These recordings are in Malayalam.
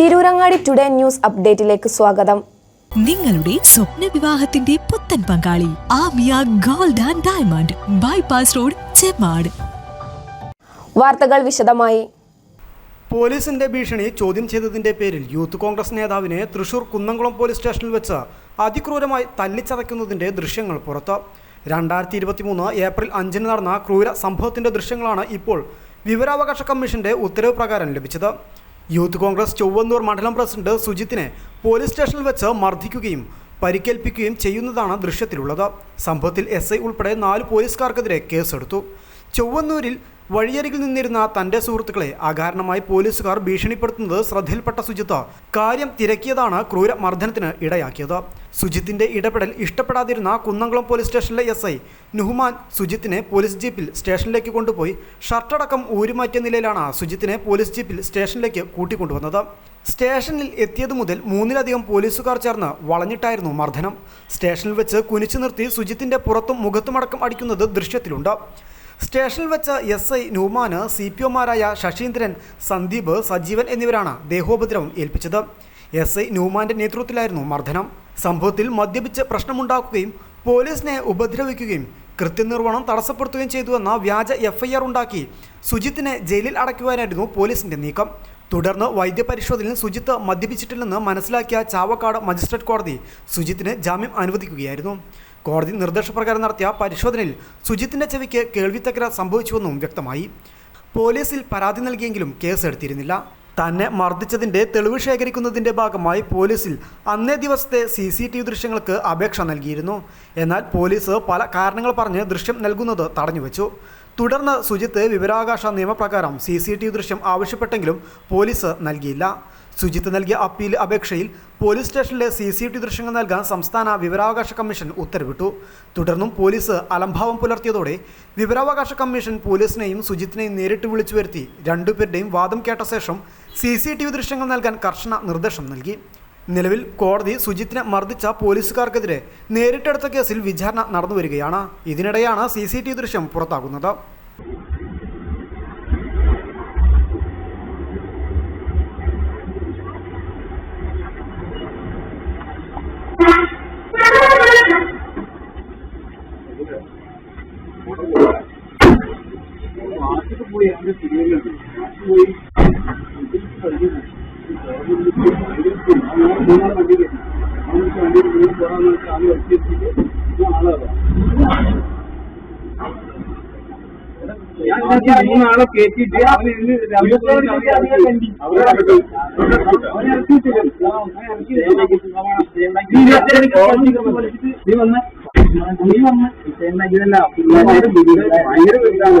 തിരൂരങ്ങാടി ടുഡേ ന്യൂസ് അപ്ഡേറ്റിലേക്ക് സ്വാഗതം. നിങ്ങളുടെ സ്വപ്ന വിവാഹത്തിന്റെ പുത്തൻ പങ്കാളി Amiya gold and diamond bypass road Chemmad. വാർത്തകൾ വിശദമായി. പോലീസിന്റെ ഭീഷണി ചോദ്യം ചെയ്തതിന്റെ പേരിൽ യൂത്ത് കോൺഗ്രസ് നേതാവിനെ തൃശൂർ കുന്നംകുളം പോലീസ് സ്റ്റേഷനിൽ വെച്ച് അതിക്രൂരമായി തല്ലിച്ചതയ്ക്കുന്നതിന്റെ ദൃശ്യങ്ങൾ പുറത്ത്. രണ്ടായിരത്തി ഇരുപത്തിമൂന്ന് ഏപ്രിൽ അഞ്ചിന് നടന്ന ക്രൂര സംഭവത്തിന്റെ ദൃശ്യങ്ങളാണ് ഇപ്പോൾ വിവരാവകാശ കമ്മീഷന്റെ ഉത്തരവ് പ്രകാരം ലഭിച്ചത്. യൂത്ത് കോൺഗ്രസ് ചൊവ്വന്നൂർ മണ്ഡലം പ്രസിഡന്റ് സുജിത്തിനെ പോലീസ് സ്റ്റേഷനിൽ വെച്ച് മർദ്ദിക്കുകയും പരിക്കേൽപ്പിക്കുകയും ചെയ്യുന്നതാണ് ദൃശ്യത്തിലുള്ളത്. സംഭവത്തിൽ എസ് ഐ ഉൾപ്പെടെ നാല് പോലീസുകാർക്കെതിരെ കേസെടുത്തു. ചൊവ്വന്നൂരിൽ വഴിയരികിൽ നിന്നിരുന്ന തന്റെ സുഹൃത്തുക്കളെ അകാരണമായി പോലീസുകാർ ഭീഷണിപ്പെടുത്തുന്നത് ശ്രദ്ധയിൽപ്പെട്ട സുജിത്ത് കാര്യം തിരക്കിയതാണ് ക്രൂര മർദ്ദനത്തിന് ഇടയാക്കിയത്. സുജിത്തിന്റെ ഇടപെടൽ ഇഷ്ടപ്പെടാതിരുന്ന കുന്നംകുളം പോലീസ് സ്റ്റേഷനിലെ എസ് ഐ നുഹ്മാൻ സുജിത്തിനെ പോലീസ് ജീപ്പിൽ സ്റ്റേഷനിലേക്ക് കൊണ്ടുപോയി ഷർട്ടടക്കം ഊരുമാറ്റിയ നിലയിലാണ് സുജിത്തിനെ പോലീസ് ജീപ്പിൽ സ്റ്റേഷനിലേക്ക് കൂട്ടിക്കൊണ്ടുവന്നത്. സ്റ്റേഷനിൽ എത്തിയതു മുതൽ മൂന്നിലധികം പോലീസുകാർ ചേർന്ന് വളഞ്ഞിട്ടായിരുന്നു മർദ്ദനം. സ്റ്റേഷനിൽ വെച്ച് കുനിച്ചു നിർത്തി സുജിത്തിന്റെ പുറത്തും മുഖത്തുമടക്കം അടിക്കുന്നത് ദൃശ്യത്തിലുണ്ട്. സ്റ്റേഷനിൽ വെച്ച എസ് ഐ ന്യൂമാന് സി പി ഒമാരായ ശശീന്ദ്രൻ സന്ദീപ് സജീവൻ എന്നിവരാണ് ദേഹോപദ്രവം ഏൽപ്പിച്ചത്. എസ് ഐ ന്യൂമാന്റെ നേതൃത്വത്തിലായിരുന്നു മർദ്ദനം. സംഭവത്തിൽ മദ്യപിച്ച് പ്രശ്നമുണ്ടാക്കുകയും പോലീസിനെ ഉപദ്രവിക്കുകയും കൃത്യനിർവഹണം തടസ്സപ്പെടുത്തുകയും ചെയ്തുവെന്ന വ്യാജ എഫ്ഐആർ ഉണ്ടാക്കി സുജിത്തിനെ ജയിലിൽ അടയ്ക്കുവാനായിരുന്നു പോലീസിന്റെ നീക്കം. തുടർന്ന് വൈദ്യപരിശോധനയിൽ സുജിത്ത് മദ്യപിച്ചിട്ടില്ലെന്ന് മനസ്സിലാക്കിയ ചാവക്കാട് മജിസ്ട്രേറ്റ് കോടതി സുജിത്തിന് ജാമ്യം അനുവദിക്കുകയായിരുന്നു. കോടതി നിർദ്ദേശപ്രകാരം നടത്തിയ പരിശോധനയിൽ സുജിത്തിന്റെ ചെവിക്ക് കേൾവിത്തക്കര സംഭവിച്ചുവെന്നും വ്യക്തമായി. പോലീസിൽ പരാതി നൽകിയെങ്കിലും കേസെടുത്തിരുന്നില്ല. തന്നെ മർദ്ദിച്ചതിന്റെ തെളിവ് ശേഖരിക്കുന്നതിന്റെ ഭാഗമായി പോലീസിൽ അന്നേ ദിവസത്തെ സി സി ടി വി ദൃശ്യങ്ങൾക്ക് അപേക്ഷ നൽകിയിരുന്നു. എന്നാൽ പോലീസ് പല കാരണങ്ങൾ പറഞ്ഞ് ദൃശ്യം നൽകുന്നത് തടഞ്ഞുവെച്ചു. തുടർന്ന് സുജിത്ത് വിവരാവകാശ നിയമപ്രകാരം സി സി ടി വി ദൃശ്യം ആവശ്യപ്പെട്ടെങ്കിലും പോലീസ് നൽകിയില്ല. സുജിത്ത് നൽകിയ അപ്പീൽ അപേക്ഷയിൽ പോലീസ് സ്റ്റേഷനിലെ സി സി ടി ദൃശ്യങ്ങൾ നൽകാൻ സംസ്ഥാന വിവരാവകാശ കമ്മീഷൻ ഉത്തരവിട്ടു. തുടർന്നും പോലീസ് അലംഭാവം പുലർത്തിയതോടെ വിവരാവകാശ കമ്മീഷൻ പോലീസിനെയും സുജിത്തിനെയും നേരിട്ട് വിളിച്ചു വരുത്തി രണ്ടുപേരുടെയും വാദം കേട്ട ശേഷം സി സി ടി വി ദൃശ്യങ്ങൾ നൽകാൻ കർശന നിർദ്ദേശം നൽകി. നിലവിൽ കോടതി സുജിത്തിനെ മർദ്ദിച്ച പോലീസുകാർക്കെതിരെ നേരിട്ടെടുത്ത കേസിൽ വിചാരണ നടന്നു വരികയാണ്. ഇതിനിടെയാണ് സി സി ടി ദൃശ്യം പുറത്താകുന്നത്. ഞാൻ മൂന്നാളെ കയറ്റിയിട്ട് അവന് നീ വന്ന് നീ വന്ന് ഉണ്ടാക്കിയതല്ല ഭയങ്കര വലുതാണ്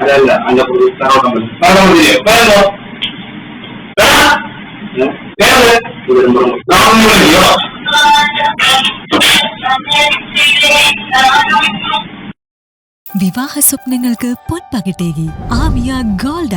അതല്ല അല്ല വിവാഹ സ്വപ്നങ്ങൾക്ക് പൊൻപകിട്ടേകി ആമിയ ഗോൾഡ്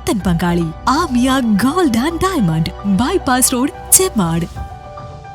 പുത്തൻ പങ്കാളി Amiya gold and diamond bypass road Chemmad